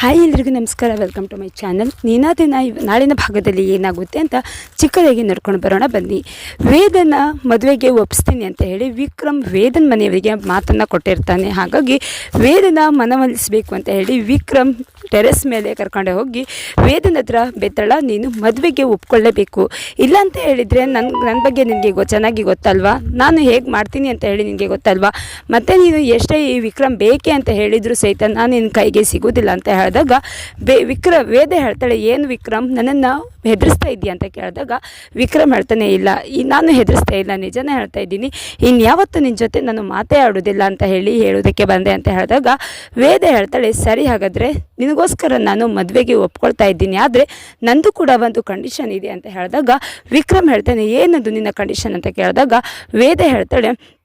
Hi ಎಲ್ರಿಗೂ ನಮಸ್ಕಾರ welcome to my channel ನೀನಾ ದಿನ ನಾಳಿನ ಭಾಗದಲ್ಲಿ ಏನಾಗುತ್ತೆ ಅಂತ ಚಿಕ್ಕದಾಗಿ ನಡ್ಕೊಂಡು ಬರೋಣ, ಬನ್ನಿ. ವೇದನ ಮದುವೆಗೆ ಒಪ್ಪಿಸ್ತೀನಿ ಅಂತ ಹೇಳಿ ವಿಕ್ರಮ್ ವೇದನ್ ಮನೆಯವರಿಗೆ ಮಾತನ್ನು ಕೊಟ್ಟಿರ್ತಾನೆ. ಹಾಗಾಗಿ ವೇದನ ಮನವೊಲಿಸಬೇಕು ಅಂತ ಹೇಳಿ ವಿಕ್ರಮ್ ಟೆರೆಸ್ ಮೇಲೆ ಕರ್ಕೊಂಡು ಹೋಗಿ ವೇದನ ಹತ್ರ ಬೆತ್ತಳ, ನೀನು ಮದುವೆಗೆ ಒಪ್ಕೊಳ್ಳೇಬೇಕು. ಇಲ್ಲ ಅಂತ ಹೇಳಿದರೆ ನನ್ನ ನನ್ನ ಬಗ್ಗೆ ನಿನಗೆ ಗೊ, ಚೆನ್ನಾಗಿ ಗೊತ್ತಲ್ವಾ? ನಾನು ಹೇಗೆ ಮಾಡ್ತೀನಿ ಅಂತ ಹೇಳಿ ನಿನಗೆ ಗೊತ್ತಲ್ವಾ? ಮತ್ತು ನೀನು ಎಷ್ಟೇ ಈ ವಿಕ್ರಮ್ ಬೇಕೆ ಅಂತ ಹೇಳಿದರೂ ಸಹಿತ ನಾನು ನಿನ್ನ ಕೈಗೆ ಸಿಗೋದಿಲ್ಲ. ಅಂತ ಹೇಳಿದಾಗ, ಬೇ, ವಿಕ್ರ, ವೇದ ಹೇಳ್ತಾಳೆ, ಏನು ವಿಕ್ರಮ್? ನನ್ನನ್ನು ಹೆದರಿಸ್ತಾ ಇದೆಯಾ ಅಂತ ಕೇಳಿದಾಗ, ವಿಕ್ರಮ್ ಹೇಳ್ತಾನೆ, ಇಲ್ಲ, ಈ ನಾನು ಹೆದರಿಸ್ತಾ ಇಲ್ಲ, ನಿಜನೇ ಹೇಳ್ತಾ ಇದ್ದೀನಿ. ಇನ್ಯಾವತ್ತೂ ನಿನ್ನ ಜೊತೆ ನಾನು ಮಾತೇ ಆಡೋದಿಲ್ಲ ಅಂತ ಹೇಳಿ ಹೇಳೋದಕ್ಕೆ ಬಂದೆ ಅಂತ ಹೇಳಿದಾಗ, ವೇದ ಹೇಳ್ತಾಳೆ, ಸರಿ ಹಾಗಾದರೆ, ನಿನಗೋಸ್ಕರ ನಾನು ಮದುವೆಗೆ ಒಪ್ಕೊಳ್ತಾ ಇದ್ದೀನಿ. ಆದರೆ, ನಂದು ಕೂಡ ಒಂದು ಕಂಡೀಷನ್ ಇದೆ ಅಂತ ಹೇಳಿದಾಗ, ವಿಕ್ರಮ್ ಹೇಳ್ತಾನೆ, ಏನದು ನಿನ್ನ ಕಂಡೀಷನ್ ಅಂತ ಕೇಳಿದಾಗ, ವೇದ ಹೇಳ್ತಾಳೆ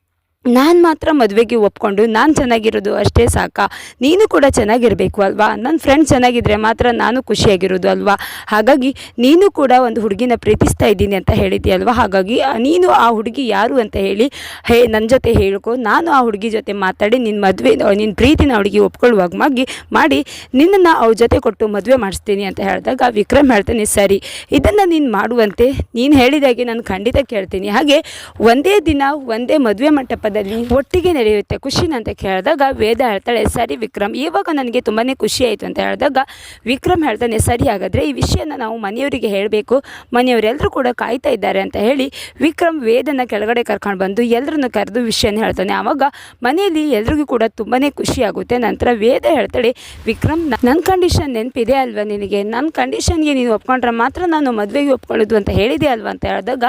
ನಾನು ಮಾತ್ರ ಮದುವೆಗೆ ಒಪ್ಕೊಂಡು ನಾನು ಚೆನ್ನಾಗಿರೋದು ಅಷ್ಟೇ ಸಾಕಾ. ನೀನು ಕೂಡ ಚೆನ್ನಾಗಿರಬೇಕು ಅಲ್ವಾ? ನನ್ನ ಫ್ರೆಂಡ್ ಚೆನ್ನಾಗಿದ್ದರೆ ಮಾತ್ರ ನಾನು ಖುಷಿಯಾಗಿರೋದು ಅಲ್ವಾ? ಹಾಗಾಗಿ ನೀನು ಕೂಡ ಒಂದು ಹುಡುಗಿನ ಪ್ರೀತಿಸ್ತಾ ಇದ್ದೀನಿ ಅಂತ ಹೇಳಿದ್ಯಲ್ವಾ ಹಾಗಾಗಿ ನೀನು ಆ ಹುಡುಗಿ ಯಾರು ಅಂತ ಹೇಳಿ, ಹೇ ನನ್ನ ಜೊತೆ ಹೇಳ್ಕೊ. ನಾನು ಆ ಹುಡುಗಿ ಜೊತೆ ಮಾತಾಡಿ ನಿನ್ನ ಮದುವೆ ನಿನ್ನ ಪ್ರೀತಿನ ಹುಡುಗಿ ಒಪ್ಕೊಳ್ಳುವಾಗ ಮಾಡಿ, ನಿನ್ನನ್ನು ಅವ್ರ ಜೊತೆ ಕೊಟ್ಟು ಮದುವೆ ಮಾಡಿಸ್ತೀನಿ ಅಂತ ಹೇಳಿದಾಗ ವಿಕ್ರಮ್ ಹೇಳ್ತಾನೆ, ಸರಿ, ಇದನ್ನು ನೀನು ಮಾಡುವಂತೆ. ನೀನು ಹೇಳಿದಾಗೆ ನಾನು ಖಂಡಿತ ಕೇಳ್ತೀನಿ. ಹಾಗೆ ಒಂದೇ ದಿನ, ಒಂದೇ ಮದುವೆ ಮಂಟಪದಲ್ಲಿ ಒಟ್ಟಿಗೆ ನಡೆಯುತ್ತೆ ಖುಷಿನ ಅಂತ ಕೇಳಿದಾಗ ವೇದ ಹೇಳ್ತಾಳೆ, ಸರಿ ವಿಕ್ರಮ್, ಇವಾಗ ನನಗೆ ತುಂಬಾ ಖುಷಿ ಆಯಿತು ಅಂತ ಹೇಳಿದಾಗ ವಿಕ್ರಮ್ ಹೇಳ್ತಾನೆ, ಸರಿ ಹಾಗಾದರೆ ಈ ವಿಷಯನ ನಾವು ಮನೆಯವರಿಗೆ ಹೇಳಬೇಕು, ಮನೆಯವರೆಲ್ಲರೂ ಕೂಡ ಕಾಯ್ತಾ ಇದ್ದಾರೆ ಅಂತ ಹೇಳಿ ವಿಕ್ರಮ್ ವೇದನ ಕೆಳಗಡೆ ಕರ್ಕೊಂಡು ಬಂದು ಎಲ್ಲರನ್ನು ಕರೆದು ವಿಷಯನ ಹೇಳ್ತಾನೆ. ಆವಾಗ ಮನೆಯಲ್ಲಿ ಎಲ್ರಿಗೂ ಕೂಡ ತುಂಬಾ ಖುಷಿ ಆಗುತ್ತೆ. ನಂತರ ವೇದ ಹೇಳ್ತಾಳೆ, ವಿಕ್ರಮ್ ನನ್ನ ಕಂಡೀಷನ್ ನೆನಪಿದೆ ಅಲ್ವಾ ನಿನಗೆ? ನನ್ನ ಕಂಡೀಷನ್ಗೆ ನೀನು ಒಪ್ಕೊಂಡ್ರೆ ಮಾತ್ರ ನಾನು ಮದುವೆಗೆ ಒಪ್ಕೊಳ್ಳೋದು ಅಂತ ಹೇಳಿದೆ ಅಲ್ವಾ? ಅಂತ ಹೇಳಿದಾಗ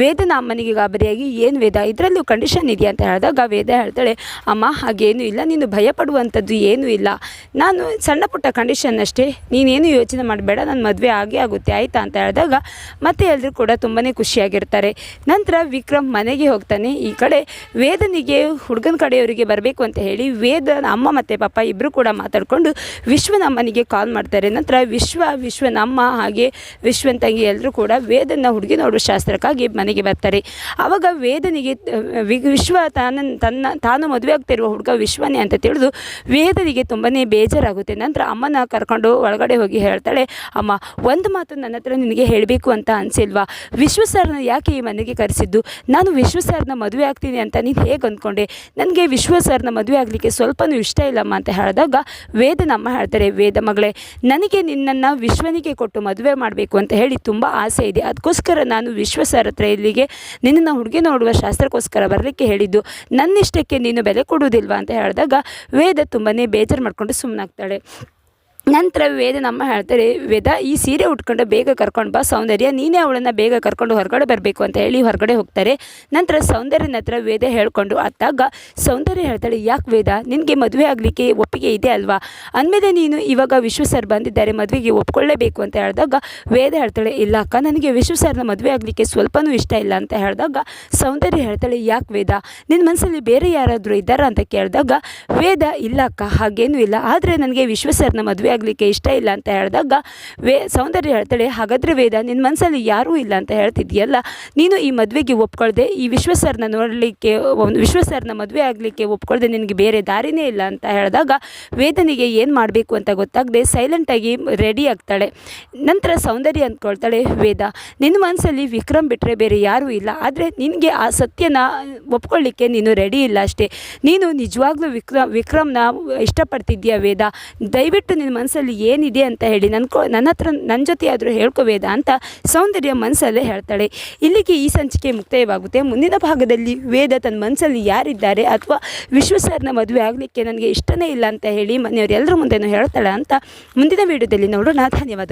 ವೇದನ ಅಮ್ಮನಿಗೆ ಗಾಬರಿಯಾಗಿ, ಏನು ವೇದ? ಇದರಲ್ಲೂ ಕಂಡೀಷನ್ ಇದೆಯಾ? ಅಂತ ಹೇಳಿದಾಗ ವೇದ ಹೇಳ್ತಾಳೆ, ಅಮ್ಮ, ಹಾಗೇನೂ ಇಲ್ಲ, ನೀನು ಭಯ ಪಡುವಂಥದ್ದು ಏನೂ ಇಲ್ಲ. ನಾನು ಸಣ್ಣ ಪುಟ್ಟ ಕಂಡೀಷನ್ ಅಷ್ಟೇ. ನೀನೇನು ಯೋಚನೆ ಮಾಡಬೇಡ ನನ್ನ ಮದುವೆ ಆಗೇ ಆಗುತ್ತೆ, ಆಯಿತಾ? ಅಂತ ಹೇಳಿದಾಗ, ಮತ್ತೆ ಎಲ್ಲರೂ ಕೂಡ ತುಂಬಾ ಖುಷಿಯಾಗಿರ್ತಾರೆ. ನಂತರ ವಿಕ್ರಮ್ ಮನೆಗೆ ಹೋಗ್ತಾನೆ. ಈ ಕಡೆ ವೇದನಿಗೆ ಹುಡುಗನ ಕಡೆಯವರಿಗೆ ಬರಬೇಕು ಅಂತ ಹೇಳಿ ವೇದ ಅಮ್ಮ ಮತ್ತು ಪಾಪ ಇಬ್ಬರು ಕೂಡ ಮಾತಾಡಿಕೊಂಡು ವಿಶ್ವನ ಅಮ್ಮನಿಗೆ ಕಾಲ್ ಮಾಡ್ತಾರೆ. ನಂತರ ವಿಶ್ವ ವಿಶ್ವನ ಅಮ್ಮ ಹಾಗೆ ವಿಶ್ವನ ತಂಗಿ ಎಲ್ಲರೂ ಕೂಡ ವೇದನ ಹುಡುಗಿ ನೋಡುವ ಶಾಸ್ತ್ರಕ್ಕಾಗಿ ಮನೆಗೆ ಬರ್ತಾರೆ. ಆವಾಗ ವೇದನಿಗೆ ವಿಶ್ವ ತಾನ ತನ್ನ ತಾನು ಮದುವೆ ಆಗ್ತಿರುವ ಹುಡುಗ ವಿಶ್ವನೇ ಅಂತ ತಿಳಿದು ವೇದನಿಗೆ ತುಂಬಾ ಬೇಜಾರಾಗುತ್ತೆ. ನಂತರ ಅಮ್ಮನ ಕರ್ಕೊಂಡು ಒಳಗಡೆ ಹೋಗಿ ಹೇಳ್ತಾಳೆ, ಅಮ್ಮ, ಒಂದು ಮಾತು ನನ್ನ ಹತ್ರ ನಿನಗೆ ಹೇಳಬೇಕು ಅಂತ ಅನಿಸಿಲ್ವಾ? ವಿಶ್ವ ಸರ್ನ ಯಾಕೆ ಈ ಮನೆಗೆ ಕರೆಸಿದ್ದು? ನಾನು ವಿಶ್ವ ಸರ್ನ ಮದುವೆ ಆಗ್ತೀನಿ ಅಂತ ನೀನು ಹೇಗೆ ಅಂದ್ಕೊಂಡೆ ನನಗೆ ವಿಶ್ವ ಸರ್ನ ಮದುವೆ ಆಗಲಿಕ್ಕೆ ಸ್ವಲ್ಪನೂ ಇಷ್ಟ ಇಲ್ಲಮ್ಮ ಅಂತ ಹೇಳಿದಾಗ ವೇದನ ಅಮ್ಮ ಹೇಳ್ತಾರೆ, ವೇದ ಮಗಳೇ, ನನಗೆ ನಿನ್ನನ್ನು ವಿಶ್ವನಿಗೆ ಕೊಟ್ಟು ಮದುವೆ ಮಾಡಬೇಕು ಅಂತ ಹೇಳಿ ತುಂಬ ಆಸೆ ಇದೆ. ಅದಕ್ಕೋಸ್ಕರ ನಾನು ವಿಶ್ವ ಸರ್ ಹತ್ರ ಇಲ್ಲಿಗೆ ನಿನ್ನನ್ನು ಹುಡುಗಿ ನೋಡುವ ಶಾಸ್ತ್ರಕ್ಕೋಸ್ಕರ ಬರಲಿಕ್ಕೆ ಹೇಳಿದ್ದು. ನನ್ನಿಷ್ಟಕ್ಕೆ ನೀನು ಬೆಲೆ ಕೊಡುವುದಿಲ್ವಾ ಅಂತ ಹೇಳಿದಾಗ ವೇದ ತುಂಬಾ ಬೇಜಾರು ಮಾಡಿಕೊಂಡು ಸುಮ್ಮನಾಗ್ತಾಳೆ ನಂತರ ವೇದ ನಮ್ಮ ಹೇಳ್ತಾರೆ, ವೇದ, ಈ ಸೀರೆ ಉಟ್ಕೊಂಡು ಬೇಗ ಕರ್ಕೊಂಡು ಬಾ, ಸೌಂದರ್ಯ. ನೀನೇ ಅವಳನ್ನು ಬೇಗ ಕರ್ಕೊಂಡು ಹೊರಗಡೆ ಬರಬೇಕು ಅಂತ ಹೇಳಿ ಹೊರಗಡೆ ಹೋಗ್ತಾರೆ. ನಂತರ ಸೌಂದರ್ಯನ ಹತ್ರ ವೇದ ಹೇಳ್ಕೊಂಡು ಅತ್ತಾಗ ಸೌಂದರ್ಯ ಹೇಳ್ತಾಳೆ, ಯಾಕೆ ವೇದ? ನಿನಗೆ ಮದುವೆ ಆಗಲಿಕ್ಕೆ ಒಪ್ಪಿಗೆ ಇದೆ ಅಲ್ವಾ? ಅಂದಮೇಲೆ ನೀನು ಇವಾಗ ವಿಶ್ವ ಸರ್ ಬಂದಿದ್ದಾರೆ, ಮದುವೆಗೆ ಒಪ್ಕೊಳ್ಳೇಬೇಕು ಅಂತ ಹೇಳಿದಾಗ ವೇದ ಹೇಳ್ತಾಳೆ, ಇಲ್ಲ ಅಕ್ಕ, ನನಗೆ ವಿಶ್ವ ಸರ್ನ ಮದುವೆ ಆಗಲಿಕ್ಕೆ ಸ್ವಲ್ಪನೂ ಇಷ್ಟ ಇಲ್ಲ ಅಂತ ಹೇಳಿದಾಗ ಸೌಂದರ್ಯ ಹೇಳ್ತಾಳೆ, ಯಾಕೆ ವೇದ? ನಿನ್ನ ಮನಸ್ಸಲ್ಲಿ ಬೇರೆ ಯಾರಾದರೂ ಇದ್ದಾರಾ? ಅಂತ ಕೇಳಿದಾಗ, ವೇದ, ಇಲ್ಲ ಅಕ್ಕ, ಹಾಗೇನೂ ಇಲ್ಲ. ಆದರೆ ನನಗೆ ವಿಶ್ವ ಸರ್ನ ಮದುವೆ ಆಗಲಿಕ್ಕೆ ಇಷ್ಟ ಇಲ್ಲ ಅಂತ ಹೇಳಿದಾಗ, ವೇ, ಸೌಂದರ್ಯ ಹೇಳ್ತಾಳೆ, ಹಾಗಾದರೆ ವೇದ ನಿನ್ನ ಮನಸ್ಸಲ್ಲಿ ಯಾರೂ ಇಲ್ಲ ಅಂತ ಹೇಳ್ತಿದ್ಯಲ್ಲ ನೀನು ಈ ಮದುವೆಗೆ ಒಪ್ಕೊಳ್ದೆ, ಈ ವಿಶ್ವ ಸರ್ನ ನೋಡಲಿಕ್ಕೆ, ಒಂದು ವಿಶ್ವ ಸರ್ನ ಮದುವೆ ಆಗಲಿಕ್ಕೆ ಒಪ್ಕೊಳ್ದೆ, ನಿನಗೆ ಬೇರೆ ದಾರಿನೇ ಇಲ್ಲ ಅಂತ ಹೇಳಿದಾಗ, ವೇದನಿಗೆ ಏನು ಮಾಡಬೇಕು ಅಂತ ಗೊತ್ತಾಗದೆ ಸೈಲೆಂಟಾಗಿ ರೆಡಿ ಆಗ್ತಾಳೆ. ನಂತರ ಸೌಂದರ್ಯ ಅಂದ್ಕೊಳ್ತಾಳೆ, ವೇದ ನಿನ್ನ ಮನಸ್ಸಲ್ಲಿ ವಿಕ್ರಮ್ ಬಿಟ್ಟರೆ ಬೇರೆ ಯಾರೂ ಇಲ್ಲ, ಆದರೆ ನಿನಗೆ ಆ ಸತ್ಯನ ಒಪ್ಕೊಳ್ಳಿಕ್ಕೆ ನೀನು ರೆಡಿ ಇಲ್ಲ ಅಷ್ಟೇ. ನೀನು ನಿಜವಾಗ್ಲೂ ವಿಕ್ರಮ್ ವಿಕ್ರಮ್ನ ಇಷ್ಟಪಡ್ತಿದ್ಯಾ ವೇದ? ದಯವಿಟ್ಟು ನಿನ್ನ ಮನಸ್ಸಲ್ಲಿ ಏನಿದೆ ಅಂತ ಹೇಳಿ ನನ್ನ ಕೊ ನನ್ನ ಹತ್ರ ನನ್ನ ಜೊತೆ ಆದರೂ ಹೇಳ್ಕೊ ವೇದ ಅಂತ ಸೌಂದರ್ಯ ಮನಸ್ಸಲ್ಲೇ ಹೇಳ್ತಾಳೆ. ಇಲ್ಲಿಗೆ ಈ ಸಂಚಿಕೆ ಮುಕ್ತಾಯವಾಗುತ್ತೆ. ಮುಂದಿನ ಭಾಗದಲ್ಲಿ ವೇದ ತನ್ನ ಮನಸ್ಸಲ್ಲಿ ಯಾರಿದ್ದಾರೆ ಅಥವಾ ವಿಶ್ವ ಸರ್ನ ಮದುವೆ ಆಗಲಿಕ್ಕೆ ನನಗೆ ಇಷ್ಟನೇ ಇಲ್ಲ ಅಂತ ಹೇಳಿ ಮನೆಯವರೆಲ್ಲರ ಮುಂದೆನೂ ಹೇಳ್ತಾಳೆ ಅಂತ ಮುಂದಿನ ವೀಡಿಯೋದಲ್ಲಿ ನೋಡೋಣ. ಧನ್ಯವಾದ.